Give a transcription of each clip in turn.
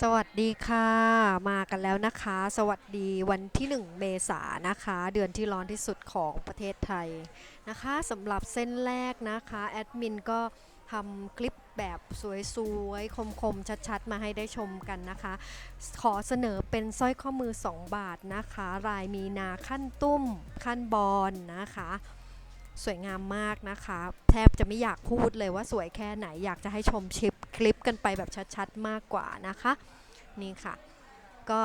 สวัสดีค่ะมากันแล้วนะคะ สวัสดีวันที่ 1 เมษานะคะ เดือนที่ร้อนที่สุดของประเทศไทยนะคะสำหรับเส้นแรกนะคะแอดมินก็ทำคลิปแบบสวยๆ คมๆ ชัดๆ มาให้ได้ชมกันนะคะ ขอเสนอเป็นสร้อยข้อมือ 2 บาทนะคะลายมีนาขั้นตุ้มขั้นบอลนะคะ สวยงามมากนะคะ แทบจะไม่อยากพูดเลยว่าสวยแค่ไหนอยากจะให้ชมชิปคลิปกันไปแบบชัดๆ มากกว่านะคะ นี่ค่ะ ก็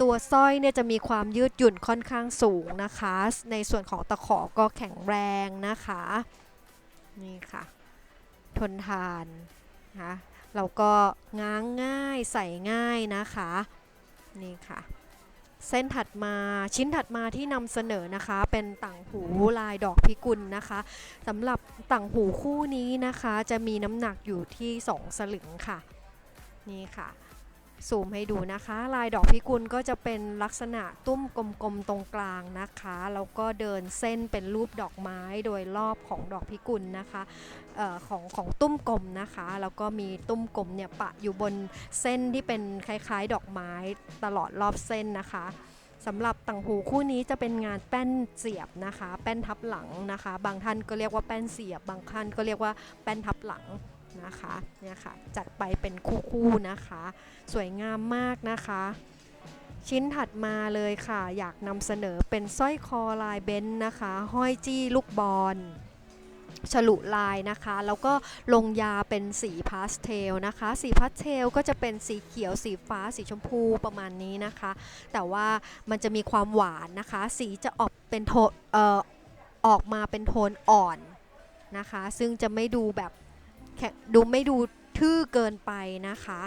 ตัวสร้อยเนี่ยจะมีความยืดหยุ่นค่อนข้างสูงนะคะ ในส่วนของตะขอก็แข็งแรงนะคะ นี่ค่ะ ทนทานนะคะเราก็ง้างง่ายใส่ง่ายนะคะ นี่ค่ะ เส้นถัดมาชิ้นถัดมาที่นำเสนอนะคะ เป็นต่างหูลายดอกพิกุลนะคะสำหรับต่างหูคู่นี้นะคะ จะมีน้ำหนักอยู่ที่ 2 สลึงค่ะ นี่ค่ะ ซูมให้ดูนะคะ ลายดอกพิกุลก็จะเป็นลักษณะตุ้มกลมๆตรงกลางนะคะแล้วก็เดินเส้นเป็นรูปดอกไม้โดยรอบของดอกพิกุลนะคะออของของตุ้มกลมนะคะแล้วก็มีตุ้มกลมเนี่ยปะอยู่บนเส้นที่เป็นคล้ายๆ ดอกไม้ตลอดรอบเส้นนะคะสำหรับต่างหูคู่นี้จะเป็นงานแป้นเสียบนะคะ แป้นทับหลังนะคะ บางท่านก็เรียกว่าแป้นเสียบ บางท่านก็เรียกว่าแป้นทับหลัง นะคะเนี่ยค่ะจัดไปเป็นคู่ๆนะคะ สวยงามมากนะคะ ชิ้นถัดมาเลยค่ะ อยากนำเสนอเป็นสร้อยคอลายเบนซ์นะคะ ห้อยจี้ลูกบอลฉลุลายนะคะ แล้วก็ลงยาเป็นสีพาสเทลนะคะ สีพาสเทลก็จะเป็นสีเขียวสีฟ้าสีชมพูประมาณนี้นะคะ แต่ว่ามันจะมีความหวานนะคะ สีจะออกเป็นโทนเออออกมาเป็นโทนอ่อนนะคะ ซึ่งจะไม่ดูแบบ ดูไม่ดูทื่อเกินไปนะคะ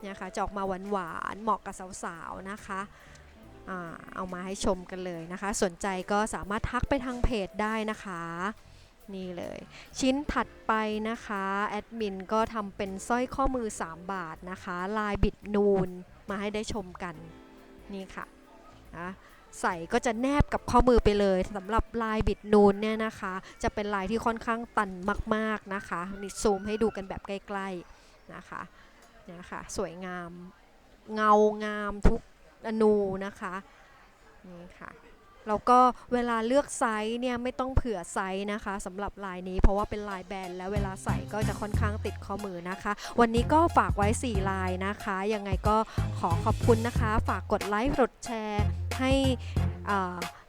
เนี่ยค่ะจะออกมาหวานๆเหมาะกับสาวๆนะคะอเอามาให้ชมกันเลยนะคะ สนใจก็สามารถทักไปทางเพจได้นะคะ นี่เลย ชิ้นถัดไปนะคะ แอดมินก็ทำเป็นสร้อยข้อมือ 3 บาทนะคะ ลายบิดนูนมาให้ได้ชมกัน นี่ค่ะนะ ใส่ก็จะแนบกับข้อมือไปเลยสำหรับลายบิดนูนเนี่ยนะคะ จะเป็นลายที่ค่อนข้างตันมากๆนะคะนี่ซูมให้ดูกันแบบใกล้ๆนะคะเนี่ยค่ะสวยงามเงางามทุกอนูนะคะนี่ค่ะแล้วก็เวลาเลือกไซส์เนี่ยไม่ต้องเผื่อไซส์นะคะสำหรับลายนี้ เพราะว่าเป็นลายแบนแล้วเวลาใส่ก็จะค่อนข้างติดข้อมือนะคะ วันนี้ก็ฝากไว้ 4 ลายนะคะ ยังไงก็ขอขอบคุณนะคะ ฝากกดไลค์กดแชร์ ให้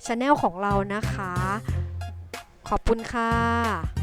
ช anel ของเรานะคะ ขอบคุณค่ะ